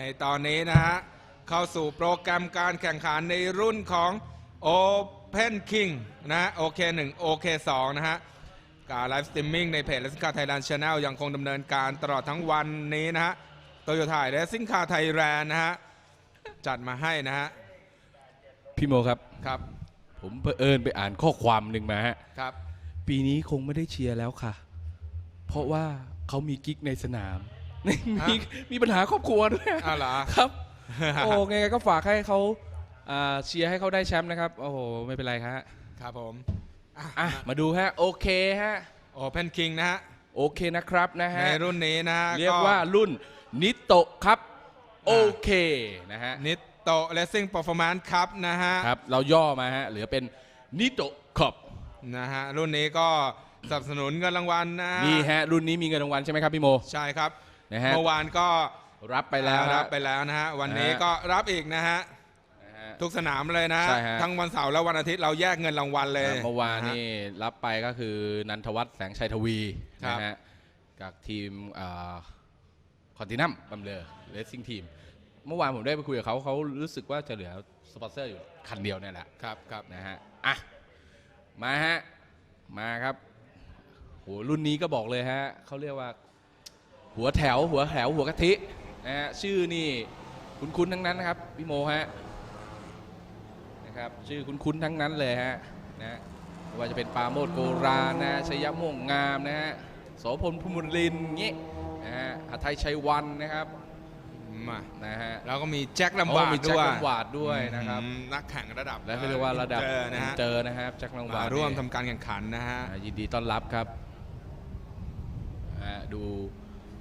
ในตอนนี้นะฮะ เข้าสู่โปรแกรมการแข่งขันในรุ่นของ Open King นะฮะ OK1 OK2 นะฮะ การไลฟ์สตรีมมิ่งในเพจ Racing Car Thailand Channel ยังคงดำเนินการตลอดทั้งวันนี้นะฮะโตโยต้า Racing Car Thailand นะฮะ จัดมาให้นะฮะ พี่โมครับ ครับ ผมเผอิญไปอ่านข้อความหนึ่งมาฮะ ครับ ปีนี้คงไม่ได้เชียร์แล้วค่ะ เพราะว่าเขามีกิ๊กในสนาม มีมีปัญหาครอบครัวด้วยอ้าวเหรอ ครับ โอ้ไงก็ฝากให้เขาอ่าเชียร์ให้เขาได้แชมป์นะครับ โอ้โห ไม่เป็นไรครับครับผมอะมาดูฮะ โอเคฮะ Open King นะฮะ โอเคนะครับนะฮะ ในรุ่นนี้นะฮะเรียกว่ารุ่นนิโตะครับ โอเคนะฮะ นิโต Racing Performance ครับนะฮะ ครับ เราย่อมาฮะ เหลือเป็นนิโตะครับนะฮะ รุ่นนี้ก็สนับสนุนเงินรางวัลนะฮะนี่ฮะ รุ่นนี้มีเงินรางวัลใช่ไหมครับพี่โม ใช่ครับ นะฮะ เมื่อวานก็รับไปแล้วรัฮะบไปแล้วนะฮะวันนี้นะฮะ ก็รับอีกนะฮะนะฮะ ทุกสนามเลยนะใช่ฮะ ทั้งวันเสาร์และวันอาทิตย์เราแยกเงินรางวัลเลย เมื่อวานนะฮะนี่รับไปก็คือนันทวัฒน์แสงชัยทวีครับ นะฮะกับทีมคอนตินัมบัมเลอร์เลสซิ่งทีม เมื่อวานผมได้ไปคุยกับเขาเขารู้สึกว่าจะเหลือสปอนเซอร์อยู่คันเดียวเนี่ยแหละ ครับครับ นะฮะ อะ มาฮะ มาครับ โห รุ่นนี้ก็บอกเลยฮะ เขาเรียกว่า หัวแถว หัวแถว หัวกะทินะฮะชื่อนี่คุ้นๆทั้งนั้นนะครับพี่โมฮะนะครับชื่อคุ้นๆทั้งนั้นเลยฮะนะไม่ว่าจะเป็นปราโมดโกรานนะชยม่วงงามนะฮะโสพลภูมิลินเงี้ยนะฮะอาไทยชัยวันนะครับมานะฮะแล้วก็มีแจ็คลำบากโอ้มีแจ็คด้วยลำบากด้วยนะครับอืมนักแข่งระดับและเรียกว่าระดับเจอนะฮะเจอนะครับแจ็คลังวามาดร่วมนี่ทำการแข่งขันนะฮะอ่ายินดีต้อนรับครับอ่าดู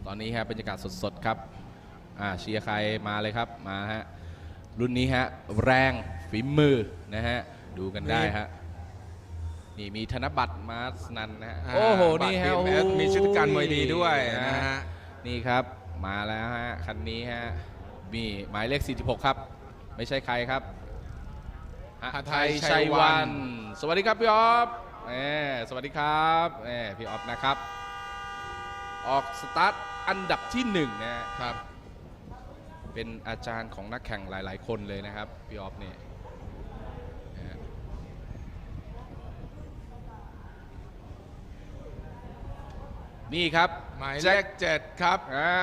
ตอนนี้ฮะบรรยากาศสดๆครับอ่าเชียร์ใครมาเลยครับมาฮะรุ่นนี้ฮะแรงฝีมือนะฮะดูกันได้ฮะนี่มีธนบัตรมาสนันนะฮะอ่าโอ้โหบัตรนี่ฮะ BMS โอ้โหมีชุดการมวยดีด้วยนะฮะ นี่ครับมาแล้วฮะคันนี้ฮะมีหมายเลข 46 ครับ ไม่ใช่ใครครับหทัไทยยชัชัยยวัวันนสวัสดีครับพี่ออฟแหมสวัสดีครับแหมพี่ออฟนะครับ ออกสตาร์ท อันดับที่หนึ่งนะฮะครับ เป็นอาจารย์ของนักแข่งหลาย ๆ คนเลยนะครับ พี่ออฟเนี่ยนะฮะนี่ครับ หมายเลแจ็คขเจ็ดครับอ่า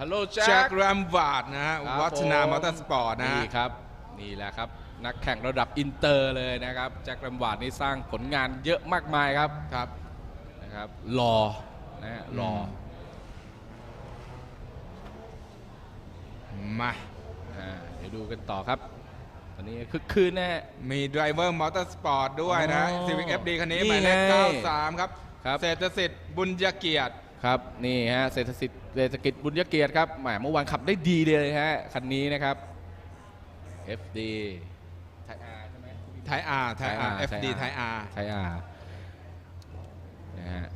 ฮัลโหลแจ็แจ็คคแรมวาร์ดนะฮะครับวัฒนามอเตอผร์สปอร์ตนะนี่ฮะครับ นี่แหละครับ นักแข่งระดับอินเตอร์เลยนะครับแจ็คแรมวาร์ดนี่สร้างผลงานเยอะมากมายครับครับนะครับรอนะฮะรอ มาอ่าเดี๋ยวดูกันต่อครับ ตอนนี้คึกคืนแน่มีไดรเวอร์มอเตอร์สปอร์ตด้วยนะอ๋อซีวิกเอฟดีคันนี้นี่หมายเลขไง93ครับครับ เศรษฐสิทธิ์บุญยเกียรติครับนี่ฮะเศรษฐศิษย์เศรษฐกิจบุญยเกียรติครับแหมเมื่อวานขับได้ดีเลยฮะคันนี้นะครับ FD ไทยอาใช่ไหมไทยอาร์ไทยอาร์ไทย FD ไทยอาร์ไทยอานะฮะ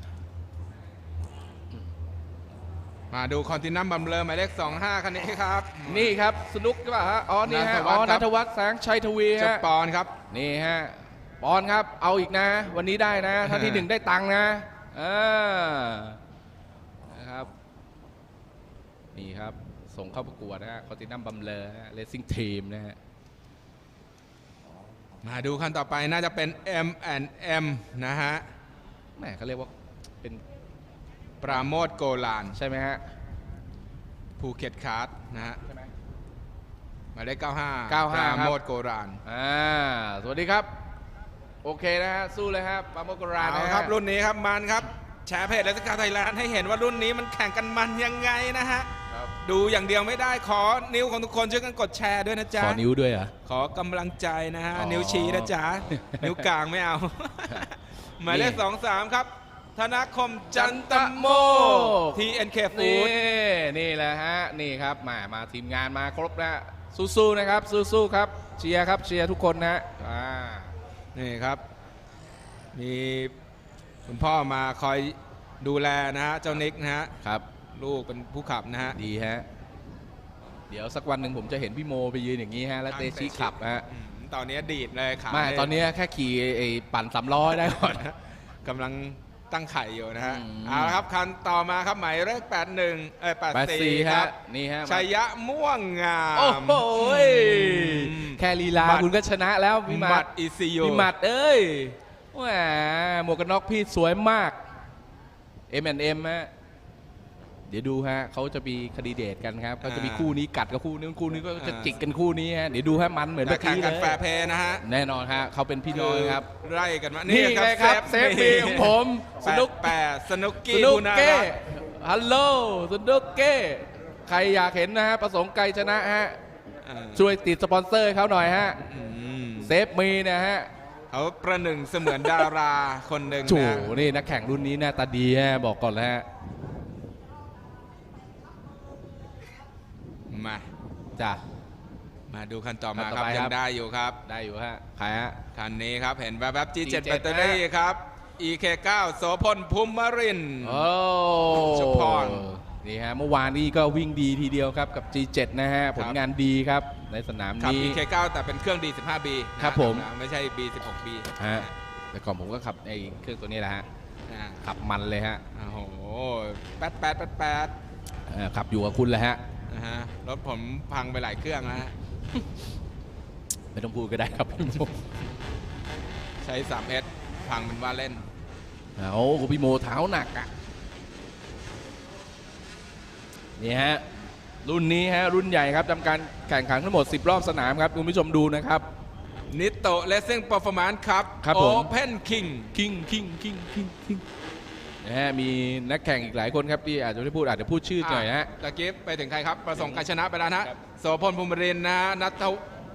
มาดูคอนตินัมบัมเลอร์หมายเลข 25คันนี้ครับ นี่ครับสนุกใช่ป่ะฮะอ๋อนี่ฮะนันทวัอ๋ฒอน์ครับนัทวัฒน์แสงชัยทวีเจ้าฮะปอนครับนี่ฮะปอนครับ เอาอีกนะ วันนี้ได้นะถ้าที่หนึ่งได้ตังค์นะเออนะครับนี่ครับส่งเข้าประกวดนะฮะคอตินัมบัมเลอร์เลสซิ่งทีมนะฮะมาดูคันต่อไปน่าจะเป็น M M นะฮะแหมเขาเรียกว่าเป็นปราโมทโกลานใช่ไหมฮะภูเก็ตคาร์ดนะฮะใช่ไหมหมายเลข95 95ปราครับโมทโกลานอ่าสวัสดีครับ โอเคนะฮะสู้เลยครับปาโมกราเอานะฮะครับรุ่นนี้ครับมันครับแชร์เพจและสกาไทยแลนด์ให้เห็นว่ารุ่นนี้มันแข่งกันมันยังไงนะฮะ ครับดูอย่างเดียวไม่ได้ขอนิ้วของทุกคนช่วยกันกดแชร์ด้วยนะจ๊ะ ขอนิ้วด้วยเหรอะ ขอกำลังใจนะฮะ อ๋อนิ้วชี้นะจ๊ะ นิ้วกลางไม่เอา หมายเลขนี่ สองสามครับ ธนาคมจันตโม TNK นี่ Food นี่แหละฮะ นี่ครับมามาทีมงานมาครบนะสู้ๆนะครับ สู้ๆครับ เชียร์ครับ เชียร์ทุกคนนะอ่านี่ครับ มีคุณพ่อมาคอยดูแลนะฮะ เจ้านิกนะฮะ ครับ ลูกเป็นผู้ขับนะฮะ ดีฮะ เดี๋ยวสักวันหนึ่งผมจะเห็นพี่โมไปยืนอย่างนี้ฮะ แล้วเตชิขับฮะ อืมตอนนี้ดีดเลยขาไม่ตอนนี้แค่ขี่ไอ้ปั่นสามล้อให้ได้ก่อน กำลัง ตั้งไข่อยู่นะฮะอืม เอาละครับคันต่อมาครับหมายเลข81เอ้ยแปดสี่84คฮะรับนี่ฮะชัยยะม่วงงาม โอ้โหยอืม แค่ลีลาหมัดคุณก็ชนะแล้วพี่หหมัมัดดอีซียูพี่หมัดเอ้ยแหมหมวกกันน็อกพี่สวยมาก M&M ฮะ เดี๋ยวดูฮะเขาจะมีคดีเดทกันครับเขาจะมีคู่นี้กัดกับคู่นี้คู่นี้ก็จะจิกกันคู่นี้ฮะเดี๋ยวดูฮะมันเหมือนจะเมื่อแข่งกี้กันเลแฟร์ยเพย์นะฮะแน่นอนฮะเขาเป็นพี่น้องครับไล่กันมานี่นี่ไงครับเซฟมีของผมสนุกแปดสนุกสกี้นุกคุณนะเก้ครับฮัลโหลสนุกเก้ใครอยากเห็นนะฮะประสงค์ไกลชนะฮะอ่าช่วยติดสปอนเซอร์ให้เขาหน่อยฮะอืมเซฟมีนะฮะเขาประหนึ่งเสมือนดาราคนหนึ่งโถนะนี่นักแข่งรุ่นนี้หน้าตาดีฮะบอกก่อนแล้วฮะ มาจ้ะมาดูคันต่อมาคันต่คอรับ ไปยัครังบได้อยู่ครับ ได้อยู่ฮะใครฮะ คันนี้ครับ เห็นแวบๆ G7 G7 แบตเตอรี่ครับ EK9 โสพลภูมิรินทร์ โอ้ชุมพรนี่ฮะเมื่อวานนี้ก็วิ่งดีทีเดียวครับกับ G7 นะฮะผลงานดีครับในสนามขับ นี้ EK9 แต่เป็นเครื่อง D15B นะครับผม ไม่ใช่ B16B ฮะแต่ก่อนผมก็ขับไอ้เครื่องตัวนี้แหละฮะอ่าขับมันเลยฮะโอ้โหแป๊ดแป๊ดแป๊ดแป๊ด เอ่อขับอยู่กับคุณแหละฮะ นะฮะรถผมพังไปหลายเครื่องแล้วฮะไม่ต้องพูดก็ได้ครับพี่โมใช้ 3S พังเป็นว่าเล่น เอาคุณพี่โมเท้าหนักอะนี่ฮะรุ่นนี้ฮะรุ่นใหญ่ครับทำการแข่งขันทั้งหมด 10 รอบสนามครับคุณผู้ชมดูนะครับ นิโตเลสซิ่งเปอร์ฟอร์แมนซ์ครับครับโอผมเพนคิง คิงคิงคิงคิงคิง นะฮะมีนักแข่งอีกหลายคนครับที่อาจจะไม่ได้พูดอาจจะพูดชื่อหน่อยนะฮะ ตะกี้ไปถึงใครครับ ประสงค์การชนะไปแล้วนะฮะครับโสพลภูมิรินทร์นะฮะนัท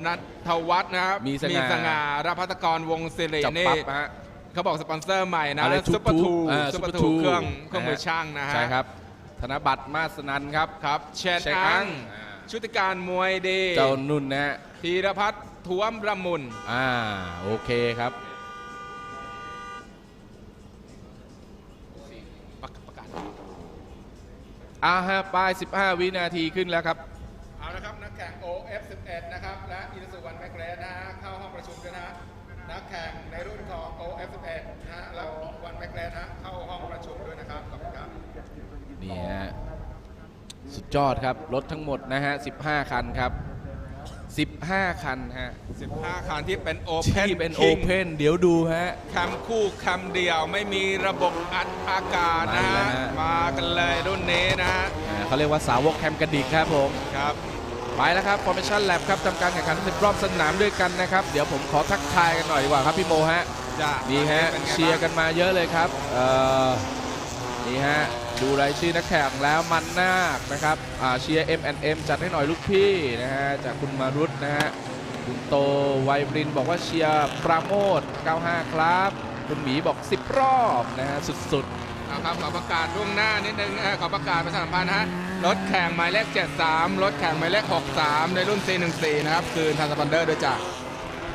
นัทวัฒน์นะครับมีสง่าสง่ารับพัฒกรวงศิริจับนี่ปั๊บฮะ เขาบอกสปอนเซอร์ใหม่นะอะไรซุปเปอร์ทูอ่าซุปเปอร์ Super ทู Two เครื่องเครื่องมือนะฮะช่างนะฮะใช่ครับ ธนบัตรมาสนันครับครับเชนเชนอัอังงอ่าชุติการมวยดีเจ้านุ่นนะฮะธีรพัฒน์ท้วมระมุน อ่าโอเคครับ อ่าฮะป้าย 15 วินาทีขึ้นแล้วครับ เอาละครับ นักแข่ง OF11 นะครับ และอินสุวรรณแมกเลสนะฮะเข้าห้องประชุมด้วยนะฮะนักแข่งในรุ่นของ OF11 นะฮะแล้ววันแมกเลสนะฮะเข้าห้องประชุมด้วยนะครับขอบคุณครับนี่ฮะสุดยอดครับ รถทั้งหมดนะฮะ 15 คันครับ 15 คันฮะ15 คันที่เป็น Open ที่เป็นโอ King เพนเดี๋ยวดูฮะแคมคู่แคมเดียวไม่มีระบบอัดอากาศนะนั่นแหละฮะฮะ มากันเลยรุ่นนี้นะฮะอ่าเขาเรียกว่าสาวกแคมกระดิกครับผมครับไปแล้วครับ Formation Lab ครับทำการแข่งขัน10รอบสนามด้วยกันนะครับ เดี๋ยวผมขอทักทายกันหน่อยดีกว่าครับพี่โมฮะจ้ะดีฮะป็นไงเชียร์บ้างกันมาเยอะเลยครับเอ่อนี่ฮะ ดูรายชื่อนักแข่งแล้วมันนาคนะครับอ่าเชียร์ M&M จัดให้หน่อยลูกพี่นะฮะจากคุณมารุตนะฮะคุณโตไวบรินบอกว่าเชียร์ปราโมท95 ครับ คุณหมีบอก 10 รอบนะฮะสุดเอาครับขอประกาศล่วงหน้านิดนึงนะฮะขอประกาศประชาสัมพันธ์นะฮะรถแข่งหมายเลข 73 รถแข่งหมายเลข 63 ในรุ่น C14 นะครับ คืนทางสปอนเดอร์ด้วยจ้ะ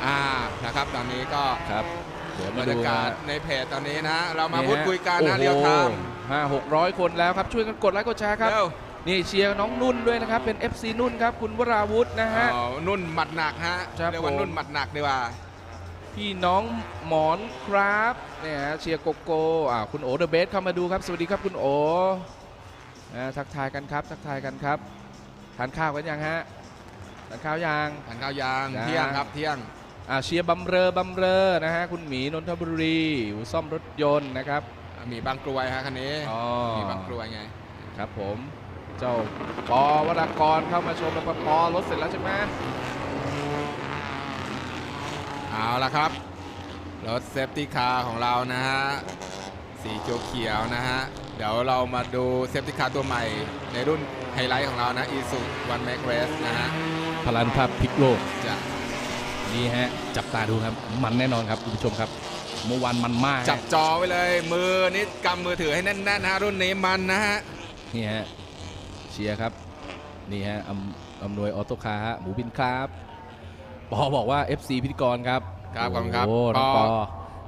อ่านะครับ ตอนนี้ก็ๆครับเดี๋ยวบมารรดูยากาศฮะในเพจตอนนี้นะฮะเรามานี่ฮะพูดคุยกันนะโอ้โหเรียวไทม์ ห้าหกร้อยคนแล้วครับช่วยกันกดไลค์กดแชร์ครับเร็วนี่เชียร์น้องนุ่นด้วยนะครับ เป็น FC นุ่นครับ คุณวราวุธนะฮะ อ๋อนุ่นหมัดหนักฮะครับเรียกว่าผม นุ่นหมัดหนักดีกว่า พี่น้องหมอนครับเนี่ยฮะเชียร์โกโก้อ่าคุณโอเดอะเบสเข้ามาดูครับ สวัสดีครับคุณโออ่าทักทายกันครับทักทายกันครับทานข้าวกันยังฮะทานข้าวยัง ทานข้าวยางยัง เที่ยงครับเที่ยง อ่าเชียร์บำเรอบำเรอนะฮะคุณหมีนนทบุรีอู่ซ่อมรถยนต์นะครับ มีบางกรวยฮะคันนี้อ๋อ มีบางกรวยไง ครับผม เจ้าปอวรากรเข้ามาชมแล้วก็ปอรถเสร็จแล้วใช่ไหมเอาละครับ รถเซฟตี้คาร์ของเรานะฮะ สีเขียวเขียวๆนะฮะ เดี๋ยวเรามาดูเซฟตี้คาร์ตัวใหม่ ในรุ่นไฮไลท์ของเรานะอีสุวันแม็กเรสนะฮะ พลันภาพพลิกโลก จะ นี่ฮะจับตาดูครับมันแน่นอนครับคุณผู้ชมครับ เมื่อวานมันมากจับจอไว้เลย มือนี่กำมือถือให้แน่นๆนะฮะรุ่นนี้มันนะฮะนี่ฮะเชียร์ครับนี่ฮะอำอำนวยออโต้คาร์ฮะหมูบินครับปอบอกว่า FC พิธีกรครับครับขอบคุณครับโอ้น้องปปออ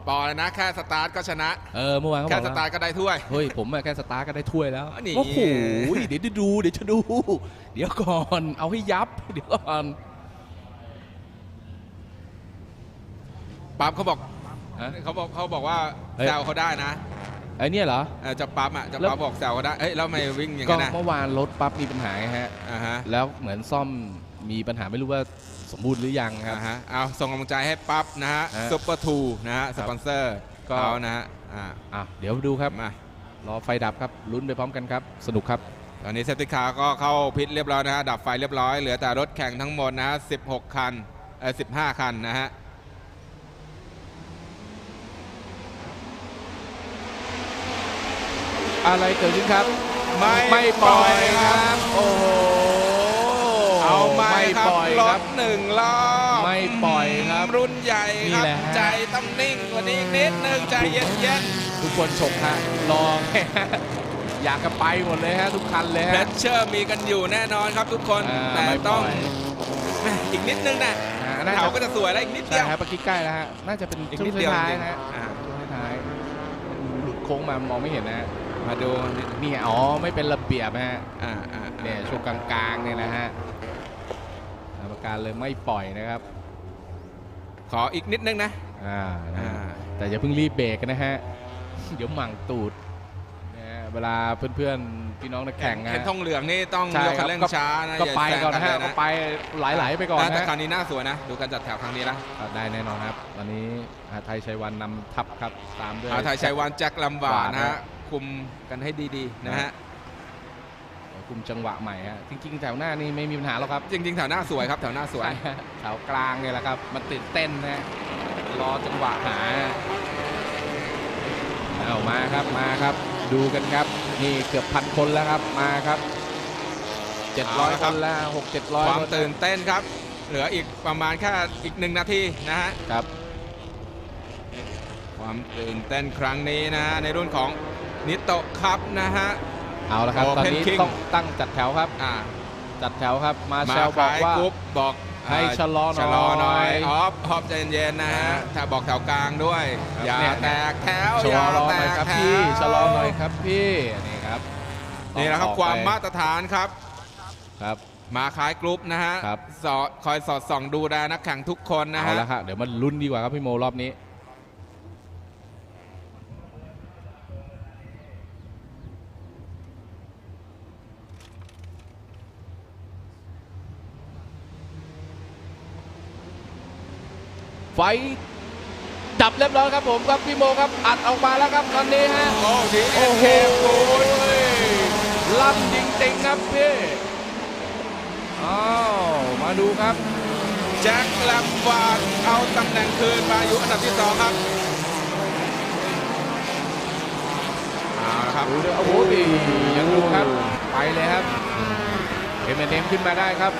ปอเลยนะแค่สตาร์ทก็ชนะเออเมื่อวานเขาบแค่อกสตาร์ทว่าก็ได้ถ้วยเฮ้ยผมอะแค่สตาร์ทก็ได้ถ้วยแล้วอ๋อนี่โอ้โหเดี๋ยวจะดูเดี๋ยวจะดู เดี๋ยวก่อนเอาให้ยับเดี๋ยวก่อน ปั๊บเขาบอกฮะ เขาบอกเขาบอกว่าเฮ้ย แซวเขาได้นะไอ้เนี่ยเหรอ เอ่อจะปั๊บอะจะแล้วปั๊บบอกแซวก็ได้เอ้ยแล้วทำไม่วิ่งอย่างก็นั้นนะเมื่อวานรถปั๊บมีปัญหาไงฮะ อ่าฮะแล้วเหมือนซ่อมมีปัญหาไม่รู้ว่าสมบูรณ์หรือยังครับ อ่าฮะเอาส่งกำลังใจให้ปั๊บนะฮะฮะซุปเปอร์ทูนะฮะคสรับปอนเซอร์ก็ เขานะฮะอ่าอะเดี๋ยวดูครับ มารอไฟดับครับ ลุ้นไปพร้อมกันครับ สนุกครับ ตอนนี้เซฟตี้คาร์ก็เข้าพิทเรียบร้อยนะฮะดับไฟเรียบร้อยเหลือแต่รถแข่งทั้งหมดนะฮะ16 คันเออ15 คันนะฮะ อะไรเกิดขึ้นครับ ไม่ไม่ปล่อยครับ โอ้โหเอาไม่ครับปล่อยรครัถบหนึ่งรอบไม่ปล่อยครับ รุ่นใหญ่ครับนี่แหละฮะใจต้องนิ่งกว่านี้อีกนิดนึงใจเย็นทุกคนฉกฮะรออยากจะไปหมดเลยฮะทุกคันเลยๆเพฮะชเชอร์มีกันอยู่แน่นอนครับทุกคนอ่าแต่ไม่ปล่อยต้องแหม่อีกนิดนึงนะอ่าน่าจะเขาก็จะสวยแล้วอีกนิดใช่เดียวครับเมื่อกี้ใกล้แล้วฮะน่าจะเป็นอีกช่วนิงดเดียวท้ายจริงๆๆนะฮะอ่าช่วงท้ายๆหลุดโค้งมามองไม่เห็นนะฮะ มาดูนี่นี่ไงอ๋อไม่เป็นระเบียบฮะอ่าอ่าเนี่ยช่วงกลางๆเนี่ยนะฮะกรรมการเลยไม่ปล่อยนะครับ ขออีกนิดนึงนะอ่านะฮะอ่าแต่อย่าเพิ่งรีบเบรกนะฮะ เดี๋ยวหมั่งตูดนะฮะเวลาเพื่อนๆพี่น้องนักแข่งนะเห็นธงเหลืองนี่ต้องใช่ยกครัคับนเร่งก็ช้านะก็อย่าไปแซงก่อนนะฮะเลยก็ไปไหลๆไปก่อนแต่นะคราฮะวนี้น่าสวยนะ ดูการจัดแถวครั้งนี้นะก็ได้แน่นอนครับตอนนี้อาไทยชัยวันนำทัพครับตามด้วยอาไทยชัยวันแจ็คลำบาหวานนะนะฮะ คุมกันให้ดีๆนะฮะคุมจังหวะใหม่ฮะจริงๆแถวหน้านี่ไม่มีปัญหาหรอกครับ จริง ๆ แถวหน้าสวยครับแถวหน้าสวยใช่ฮะแถวกลางเนี่ยแหละครับ มันตื่นเต้นนะฮะรอจังหวะหาเอามาครับมาครับ ดูกันครับ นี่เกือบพันคนแล้วครับมาครับเอาละ700คครับนแล้ว6 700ความคนตื่นเต้นครับ เหลืออีกประมาณแค่อีกหนึ่งนาทีนะฮะครับ ความตื่นเต้นครั้งนี้นะฮะในรุ่นของ นิโตะครับนะฮะ เอาละครับ Open ตอนนี้ King ต้องตั้งจัดแถวครับ อ่าจัดแถวครับ มามาแชลบอกขายว่ากรุ๊ปบอกให้อ่าชะลอหน่อย ชะลอหน่อยออฟออฟใจเย็นๆนะฮะถ้าบอกแถวกลางด้วย ครับอย่าเนี่ย แตกแถวชะอย่าลอหแตน่อยกครับแถพี่วชะลอหน่อยครับพี่นี่ครับนี่แหละครับต้องออกความไปมาตรฐานครับ ครับ มาคล้ายกรุ๊ปนะฮะครับ สอดคอยสอดส่องดูแลนักแข่งทุกคนนะเอาฮะ ละครับเดี๋ยวมันลุ้นดีกว่าครับพี่โมรอบนี้ ไฟดับเรียบร้อยครับผมครับพี่โมครับอัดออกมาแล้วครับตอนนี้ฮะโอ้ดีโอ้เอ็โหเคลั่นจริงๆครับพี่อ้าวมาดูครับแจ็คแลมวาร์ดเอาตำแหน่งคืนมาอยู่อันดับที่สองครับเอาละครับดูด้วยโอ้โหดียังดูครับไปเลยครับเอ็มเอ็มขึ้นมาได้ครับ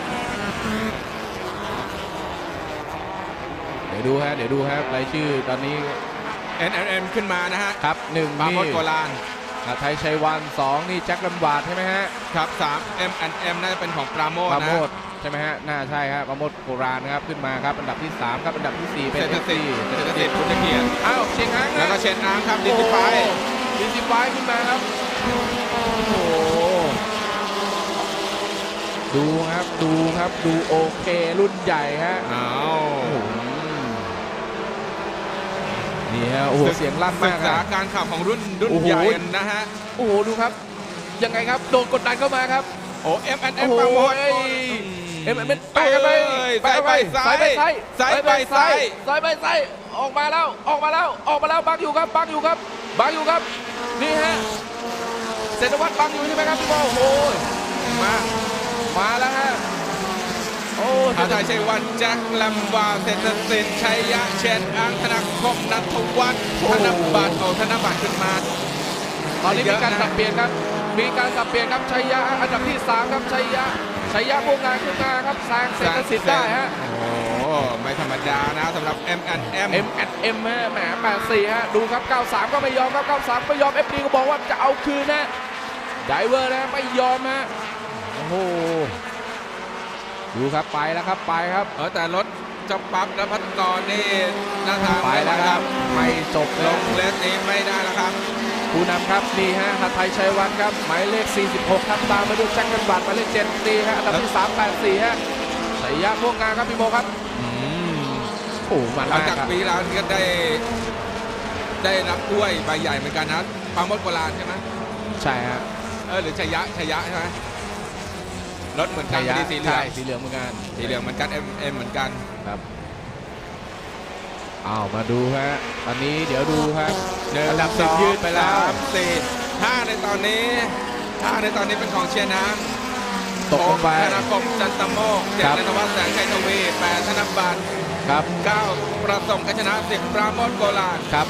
ดี๋ยวดูฮะเดี๋ยวดูครับรายชื่อตอนนี้ NLM ขึ้นมานะฮะครับหนึ่งบานี่โมดโกลานอ่าไทยชัยวันสองนี่แจ็คลำบาดใช่ไหมฮะครับ3 M&M น่าจะเป็นของปราโมทปรานะโมดใช่ไหมฮะน่าใช่ครับปราโมดโกรานนะครับขึ้นมาครับอันดับที่3ครับอันดับที่4เป็นเศรษฐเอศิษย์เเศรษฐศิษย์พุทธเกียรติอ้าวเชียงฮักแล้วก็เชนอาร์มครับดิสิไฟดิสิไฟขึ้นมาครับโอ้โหดูครับดูครับดูโอเครุ่นใหญ่ฮะ อ้าโอ้วโห นี่ฮะโอ้โหเสียงลั่นศึมากกษาอะการขับของรุ่นรุ่นโอ้โหใหญ่นะฮะโอ้โหดูครับ ยังไงครับโดนกดดันเข้ามาครับโอ้ M&M โอ้โหปราโมทเอ้ยเอ็มเอ็มแปะกันไปซ้ายไปซ้ายไปซ้ายซ้ายไปซ้ายซ้ายไปซ้ายออกมาแล้วออกมาแล้วออกมาแล้วบังอยู่ครับบังอยู่ครับบังอยู่ครับนี่ฮะเศรษฐวัฒน์บังอยู่ใช่ไหมครับพี่บอลโอ้โหมามาแล้วฮะ โอ้อาไทยชัยวันแจ็คลำวาเศรษฐศิษย์ชัยยะเชนอังธนคมนัทวัฒน์ธนบัตรเอาธนบัตรขึ้นมา ตอนนี้เยมีอะนะการสับเปลี่ยนครับ มีการสับเปลี่ยนครับชัยยะอันดับที่สามครับชัยยะชัยยะพวกงานขึ้นมาครับแซงเศรษฐศิษย์ได้ฮะโอ้โหไม่ธรรมดานะสำหรับ M&M M at M ฮะแหม84ฮะดูครับ 93 ก็ไม่ยอมครับ 93 ไม่ยอม FD ก็บอกว่าจะเอาคืนนะไดเวอร์นะไม่ยอมฮะโอ้โห ดูครับไปแล้วครับไปครับเออแต่รถเจะปั๊บและพัฒกรนี่หน้าทางไปแล้วครับ ไม่จบลลงงเลสนี้ไม่ได้แล้วครับผู้นำครับนี่ฮะหัตถไทยชัยวันครับหมายเลข 46 ครับตามมาด้วยแจ็คกันบัตรหมายเลข7นี่ฮะอันดับที่384ฮะสายยะพวกงานครับพี่โมครับโอ้โหมันหลังมากจากครับปีแล้วที่ก็ได้ ได้รับถ้วยใบใหญ่เหมือนกันนะปราโมดโกลานใช่ไหมใช่ฮะเออหรือชัยยะชัยยะใช่ไหม รถเหมือนกันยะพอดีสีเหลือใช่งสีเหลืองเหมือนกันสีเหลืองเหมือนกันเอ็มเอ็มเหมือนกันครับอ้าวมาดูฮะตอนนี้เดี๋ยวดูฮะหนึ่งอันดับสสิบองยืดไปแล้วสามสี่ห้าในตอนนี้ห้าในตอนนี้เป็นของเชียร์น้ำตกลงไปธนาคมจันตโมกเจ็ดครับนนวัฒน์แสงชัยทวีแปดธนบัตรครับเก้าประสงค์กัญชนะสิบปราโมทโกลานครับ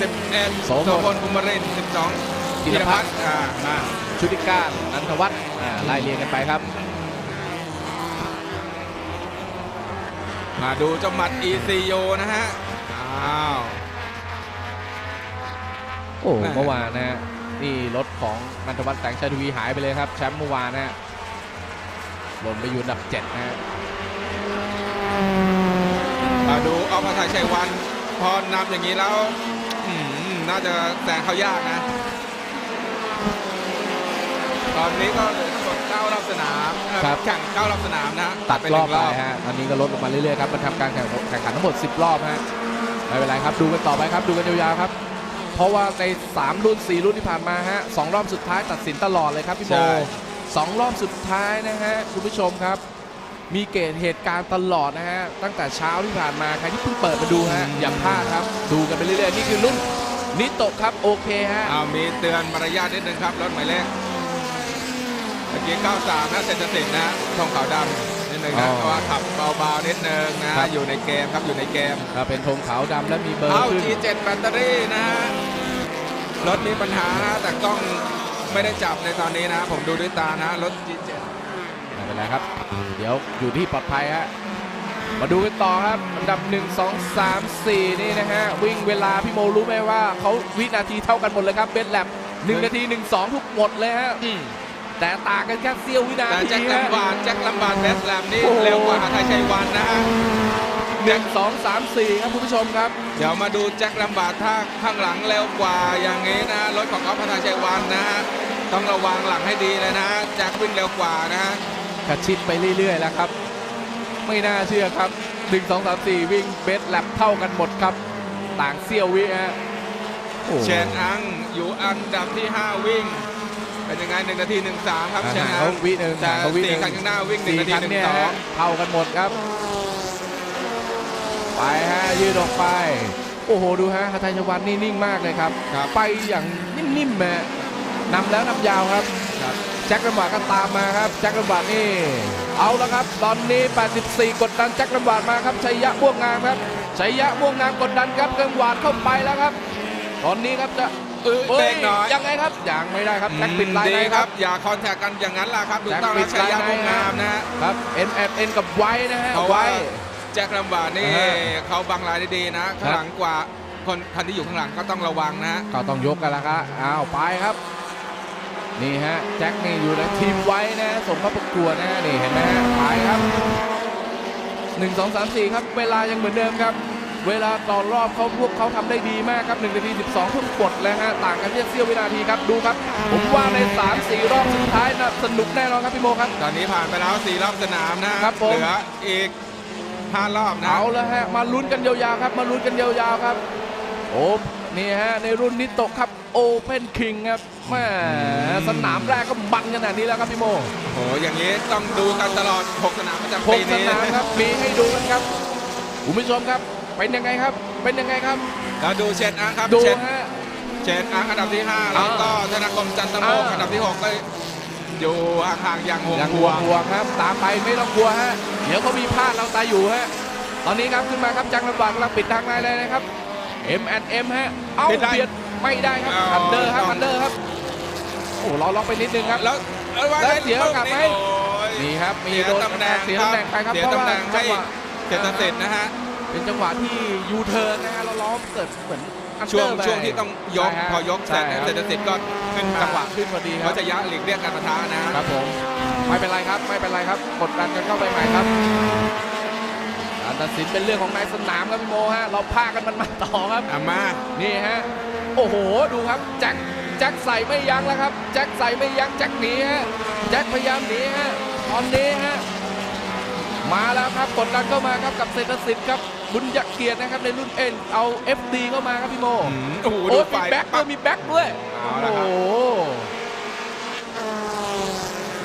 สิบเอ็ดโสโสพลพลกุมรินสิบสอง ธีรพัฒน์อ่ามาชุติการนันทวัฒน์อ่าไล่เรียงกันไปครับ มาดูเจ้าหมัด ECU นะฮะ อ้าว โอ้แม่ เมื่อวานนะฮะนี่รถของนันทวัฒน์แสงชัยทวีหายไปเลยครับ แชมป์เมื่อวานนะฮะหล่นไปอยู่อันดับเจ็ดนะฮะมาดูเอาพระทัยชัยวัน พอนำอย่างนี้แล้วอืมน่าจะแซงเขายากนะ ตอนนี้ก็เหลือทั้งหมด9รอบสนามเอ่อแข่ง9รอบสนามนะตัดเป็นรหอบนึ่งไปฮะตอนนี้ก็ลดลงมาเรื่อยๆครับมันทำการแข่งแข่งขันทั้งหมด 10 รอบฮะไม่เป็นไรครับดูกันต่อไปครับดูกันยาวๆครับ เพราะว่าใน 3 รุ่น 4 รุ่นที่ผ่านมาฮะสองรอบสุดท้ายตัดสินตลอดเลยครับพี่โมใช่สองรอบสุดท้ายนะฮะคุณผู้ชมครับ มีเกตเหตุการณ์ตลอดนะฮะตั้งแต่เช้าที่ผ่านมาใครที่เพิ่งเปิดมาดูฮะอย่าพลาดครับ ดูกันไปเรื่อยๆนี่คือรุ่นนิโตะครับโอเคฮะเอามีเตือนมารยาทนิดนึงครับรถหมายเลขเมื่อกี้ 93 นะเซนเตอร์สินนะทองขาวดำนิดนึงอ๋นะอเพราะว่าขับเบาๆนิดนึงนะครับอยู่ในเกมครับอยู่ในเกมถ้าเป็นธงขาวดำและมีเบอร์เอาขึ้น G7 แบตเตอรี่นะฮะรถมีปัญหานะแต่กล้องไม่ได้จับในตอนนี้นะ ผมดูด้วยตานะรถ G7 ไม่เป็นไรครับ เดี๋ยวอยู่ที่ปลอดภัยฮะมาดูกันต่อครับอันดับ 1 2 3 4 นี่นะฮะ วิ่งเวลาพี่โมรู้ไหมว่าเขาวินาทีเท่ากันหมดเลยครับเบสแลบ1นาที 1 2 ทุกหมดเลยฮะ แต่ต่างกันแค่เสี้ยววินาแต่ทีแจ็คฮะลำบากแจ็คลำบากเบสแลมนี่โอ้โหเร็วกว่าหาไทยชัยวันนะฮะหนึ่งสองสามสี่ครับคุณผู้ชมครับ เดี๋ยวมาดูแจ็คลำบากถ้าข้างหลังเร็วกว่าอย่างนี้นะรถของออฟพาทาชัยวันนะฮะต้องระวังหลังให้ดีเลยนะแจ็ควิ่งเร็วกว่านะฮะกระชิดไปเรื่อยๆแล้วครับ ไม่น่าเชื่อครับ1 2 3 4วิ่งเบสแลบเท่ากันหมดครับ ต่างเสี้ยววิฮะโอ้เชนอังอยู่อันดับที่ 5 วิ่ง เป็นยังไง1นาที13ครับอ่าเชนอัเขางวิหนึ่งแต่เขาวิหสี่นึ่งคันข้างหน้าวิ่ง1สี่นาทีคันเนี่ยฮะ12เท่ากันหมดครับ ไปฮะยืดออกไป โอ้โหดูฮะคาไทยชวันนี่นิ่งมากเลยครับครับ ไปอย่างนิ่มๆแม่นำแล้วนำยาวครับครับแจ็คลำบากก็ตามมาครับแจ็คลำบากนี่ เอาแล้วครับ ตอนนี้ 84 กดดันแจ็คลำบากมาครับชัยยะม่วงงามครับชัยยะม่วงงามกดดันครับเกิงหวาดเข้าไปแล้วครับ ตอนนี้ครับจะเออเอ้เบรยกหน่อยยังไงครับยังไม่ได้ครับแจ็คปิดลายดีในคครัรับบอย่าคอนแทคกันอย่างนั้นล่ะครับถูกแจ็คต้องปินะดชัยยะลายในวงงามนะฮะครับ N F N กับไว้นะฮะเพราะไว้ว่าแจ็คลำบากนี่อ่าเขาบังลายได้ดีนะข้างหลังกว่าคนคันที่อยู่ข้างหลังก็ต้องระวังนะฮะก็ต้องยกกันแล้วครับอ้าวไปครับ นี่ฮะแจ็คนี่อยู่ในทีมไว้นะส่งเข้าประกวดนะฮะนี่เห็นไหมฮะไปครับ1 2 3 4ครับ เวลายังเหมือนเดิมครับ เวลาต่อรอบเขาพวกเขาทำได้ดีมากครับ1นาที 12ทุกกดแล้วฮะต่างกันแค่เสี้ยววินาทีครับดูครับ ผมว่าใน 3-4 รอบสุดท้ายนะสนุกแน่นอนครับพี่โมครับ ตอนนี้ผ่านไปแล้ว 4 รอบสนามนะครับผมเหลืออีก5รอบนะเอาแล้วฮะมาลุ้นกันยาวๆครับ มาลุ้นกันยาวๆครับโอ้นี่ฮะในรุ่นนิโตะครับโอเพนคิงครับแหม่สนามแรกก็มันขนาดนี้แล้วครับพี่โมโอ้อย่างนี้ต้องดูกันตลอด 6 สนามประจำหปีกสนี้นามครับมีให้ดูกันครับคุณผู้ชมครับ เป็นยังไงครับ เป็นยังไงครับ เราดูเชนอาร์ครับดูเชนฮะ เชนอาร์อันดับที่ 5 แล้วก็ธนาคมจันทโมกอ่า อันดับที่ 6 ก็อยู่ห่างๆอย่างห่วงยังห่ห่ววงง ห่วงครับ ตามไปไม่ต้องกลัวฮะ เดี๋ยวเขามีพลาดเราตายอยู่ฮะ ตอนนี้ครับขึ้นมาครับจังลำบากกำลังปิดทางในเลยนะครับ M and M ฮะ เอาปิดได้เบียดไม่ได้ครับเอาอันเดอร์ครับต้องอันเดอร์ครับ โอ้รอล็อกไปนิดนึงครับ แล้วแล้วว่าแล้วเสียโอกาสไหม โอ้ย นี่ครับ มีเสียโดนตำแหน่งเสียตำแหน่งไปครับ เสียเพราะตำว่าแหน่งจัให้งหวะเจตสิทธิ์นะฮะ เป็นจังหวะที่ยูเทิร์นนะฮะเราล้อมเกิดเหมือนอันช่เดวองร์ไปช่วงที่ต้องยกใช่ฮะพอยกเสร็จใช่ครับเศรษฐสิทธิ์ก็ขึ้นมาจังหวะขึ้นพอดีคเขารับจะยะหลีกเลี่ยงการประทะนะ ครับผมไม่เป็นไรครับไม่เป็นไรครับกดดันกันเข้าไปใหม่ครับการตัดสินเป็นเรื่องของนายสนามครับพี่โมฮะเราพากันมันมาต่อครับ อามา นี่ฮะ โอ้โห ดูครับ แจ็ค แจ็คใส่ไม่ยั้งแล้วครับ แจ็คใส่ไม่ยั้ง แจ็คหนีฮะ แจ็คพยายามหนีฮะ ตอนนี้ฮะ มาแล้วครับ กดดันเข้ามาครับกับเศรษฐสิทธิ์ครับ บุญยเกียรตินะครับในรุ่นเอ็นเอา FD เข้ามาครับพี่โมอืมโอ้โหโอ้ดูยไฟมีแบ็คด้วยมีแบ็คด้วยเอาละโอ้ครับโห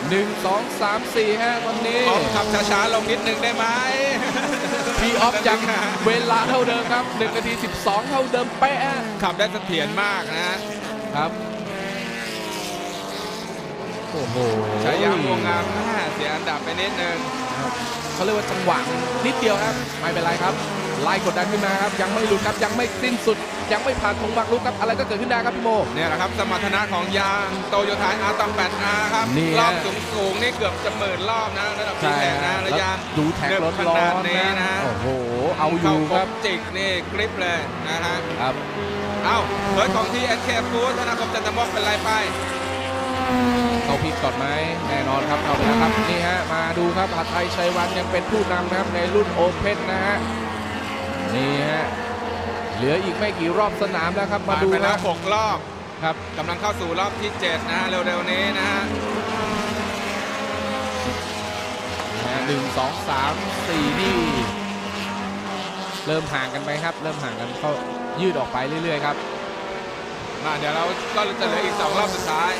หนึ่งสองสามสี่ฮะวันนี้ออฟขับช้าๆลงนิดนึงได้ไหมพี่ออฟยังเวลาเท่าเดิมครับ1นาที12เท่าเดิมเป๊ะฮะขับได้เสถียรมากนะครับโอ้โหชายามวงงามแม่เสียอันดับไปนิดนึง เขาเรียกว่าจังหวะนิดเดียวครับไม่เป็นไรครับไล่กดดันขึ้นมาครับยังไม่หลุดครับยังไม่สิ้นสุด ยังไม่ผ่านธงบักลุกครับอะไรก็เกิดขึ้นได้ครับพี่โมเนี่ยแหละครับ สมรรถนะของยางโตโยต้าอาร์ตัมแปดอาร์ครับนี่ฮะรอบสูงสูงๆนี่เกือบจะหมื่นรอบนะระดับใช่ที่แข่งนะฮะระแล้วยะดูแท็กหนึบร้อนขร้นาอดนนี้นะนะโอ้โหเอาอยู่ครับเข้าจิกนี่กริปเลยนะฮะครับเอ้าเฮ้ยของที่เอสเคฟูดธนาคมจันทมกเป็นไรไป เข้าพิกก่อนไหมแน่นอนครับเข้าไปแล้วครับนี่ฮะมาดูครับหัดไทยชัยวันยังเป็นผู้นำนะครับในรุ่นโอเพ่นนะฮะนี่ฮะเหลืออีกไม่กี่รอบสนามแล้วครับมาผ่านดูไปแล้นะวหกรอบครับกำลังเข้าสู่รอบที่7นะฮะเร็วๆนี้นะฮะหนึ่งสองสามสี่นี่เริ่มห่างกันไปครับ เริ่มห่างกันก็ยืดออกไปเรื่อยๆครับ มาเดี๋ยวเราก็จะเหลืออีก2รอบสุดท้าย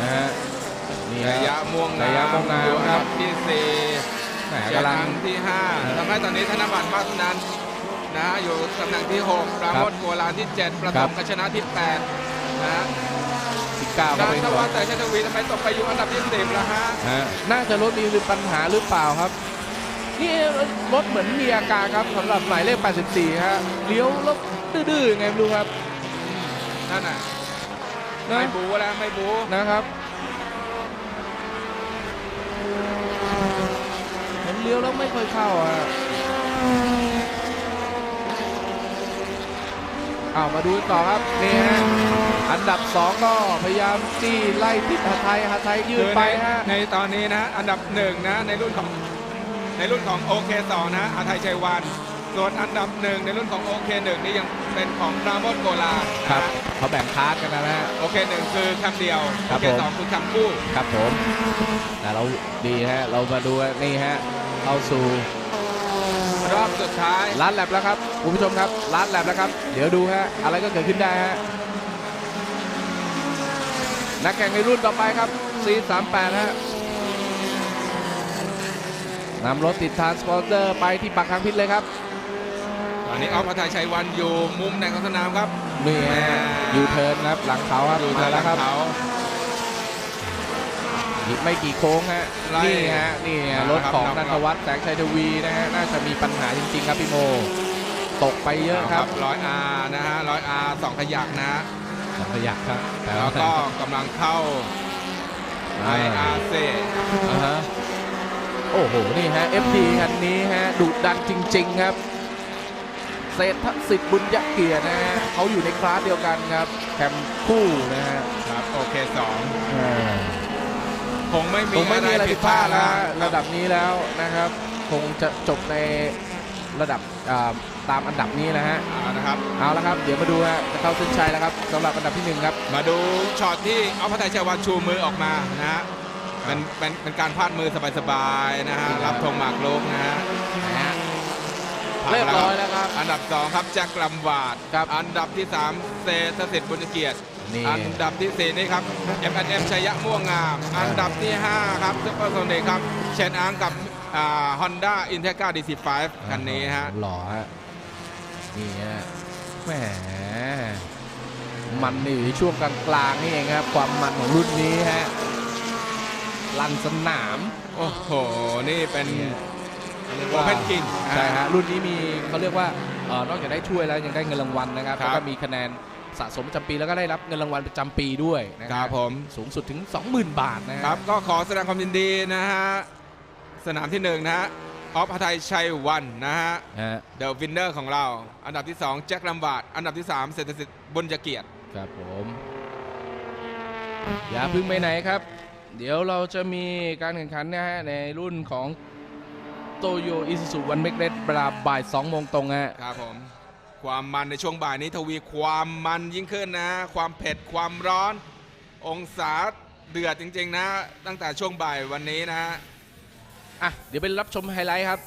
นะฮะ นี่ระยะฮะม่วงระยะม่วงงามอยู่อันครัดับบที่สี่แหมเชียร์กำลัง ครั้งที่5ทำให้ตอนนี้ธนบัตรมาสนันนะฮะอยู่ตำแหน่งที่6ปราโมทโกลานที่7ประคถรับมกชนะที่8นะฮะสิบเก้าก็ดานเป็นทวัฒน์แต่ชนทวีทำไมตกไปอยู่อันดับที่10แล้วฮะ ฮะน่าจะรถมีปัญหาหรือเปล่าครับ นี่รถเหมือนมีอาการครับสำหรับหมายเลข 84 ฮะเลี้ยวแล้วดื้อๆไงไม่รู้ครับนั่นน่ะนะไม่บูแล้วไม่บูนะครับ เห็นเลี้ยวแล้วไม่ค่อยเข้าอะอ้าวมาดูต่อครับนี่ฮะอันดับ 2 ก็พยายามจี้ไล่ติดหาไทยหาไทยยืดไปฮะในตอนนี้นะ อันดับหนึ่งนะในรุ่นของในรุ่นของโอเคสองนะอาไทยชัยวัน ส่วนอันดับหนึ่งในรุ่นของโอเคหนึ่งนี่ยังเป็นของปราโมทโกลาครับนะเขาแบ่งคลาสกันนะฮะโอเคหนึ่งคือคำเดียวครัโอบเคสองคือคำคู่ครับผมแต่เราดีฮะเรามาดูนี่ฮะเข้าสู่รอบสุดท้ายร้านแลบแล้วครับคุณผู้ชมครับร้านแลบแล้วครับ เดี๋ยวดูฮะอะไรก็เกิดขึ้นได้ฮะนักแข่งในรุ่นต่อไปครับ C38 ฮะนำรถติดทานสปอร์เตอร์ไปที่ปากทางพิษเลยครับต อนนี้ออฟอาไทยชัยวันอยู่มุมแดงของสนามครับนี่ฮะยูเทิร์นครับหลังเขาครับอยู่มาทางหแล้ลัวงครับเขาอีกไม่กี่โค้งฮะไล่นี่ฮะนี่ฮะรถของครับนันทวัฒน์แสงชัยทวีนะฮะน่าจะมีปัญหาจริง ๆ ครับพี่โม ตกไปเยอะครับร้อยอาร์นะฮะร้อยอาร์สองขยักนะฮะสองขยักครับแต่แล้วก็กำลังเข้าไออ่าอาร์เซอ่าฮะโอ้โหนี่ฮะ FD คันนี้ฮะดุดันจริง ๆ ครับ เศรษฐสิทธิ์บุญยเกียรตินะฮะเขาอยู่ในคลาสเดียวกันครับแคมคู่นะฮะครับโอเคสองอ่าคงไม่มีคงไม่มีอะไรผิดพลาดแล้วนะระดับนี้แล้วนะครับ คงจะจบในระดับอ่าตามอันดับนี้นะฮะเอานะครับเอาละครับเดี๋ยวมาดูฮะจะเข้าเส้นชัยแล้วครับสำหรับอันดับที่หนึ่งครับ มาดูช็อตที่เอาพระไทยชัยวันชูมือออกมานะฮะเป็นเป็นเป็นการพาดมือสบายๆนะฮะครับรับธงหมากรุกนะฮะนะฮะ ผ่านเรียบมาร้อยแล้วครับ อันดับ 2 ครับแจ็คลำวาดครับอันดับที่ 3เศรษฐศิษย์บุญเกียรติ นี่ อันดับที่ 4 นี่ครับ M&M ชัยยะม่วงงาม อันดับที่ 5 ครับซุปเปอร์โซนิกครับเชนอังกับฮอนด้าอินเทกา DC5 คันนี้ฮะ หล่อฮะนี่ฮะแหมมันนี่อยู่ที่ช่วงกลางๆนี่เองครับ ความมันของรุ่นนี้ฮะลันสนาม โอ้โห นี่เป็น เรียกโอว่าเพนกิงใช่ฮะรุ่นนี้มีเขาเรียกว่าเอ่อนอกจากได้ถ้วยแล้วยังได้เงินรางวัลนะครับครับ แล้วก็มีคะแนนสะสมประจำปีแล้วก็ได้รับเงินรางวัลประจำปีด้วยนะคครัรับบผม สูงสุดถึง 20,000 บาทนะฮะ ครับก็ขอแสดงความยินดีนะฮะ สนามที่1นะฮะออฟพระไทยชัยวันนะฮะ ฮะเดอะวินเนอร์ของเรา อันดับที่2แจ็คลำบาดอันดับที่3เศรษฐศิษย์บุญเกียรติ ครับผม อย่าเพึ่งไปไหนครับ เดี๋ยวเราจะมีการแข่งขันนะฮะในรุ่นของ โตโยอิสุสุวันเมกเรดเวลาบ่าย2โมงตรงฮะครับผมความมันในช่วงบ่ายนี้ทวีความมันยิ่งขึ้นนะ ความเผ็ดความร้อน องศาเดือดจริง ๆ นะ ตั้งแต่ช่วงบ่ายวันนี้นะฮะอะเดี๋ยวไปรับชมไฮไลท์ครับ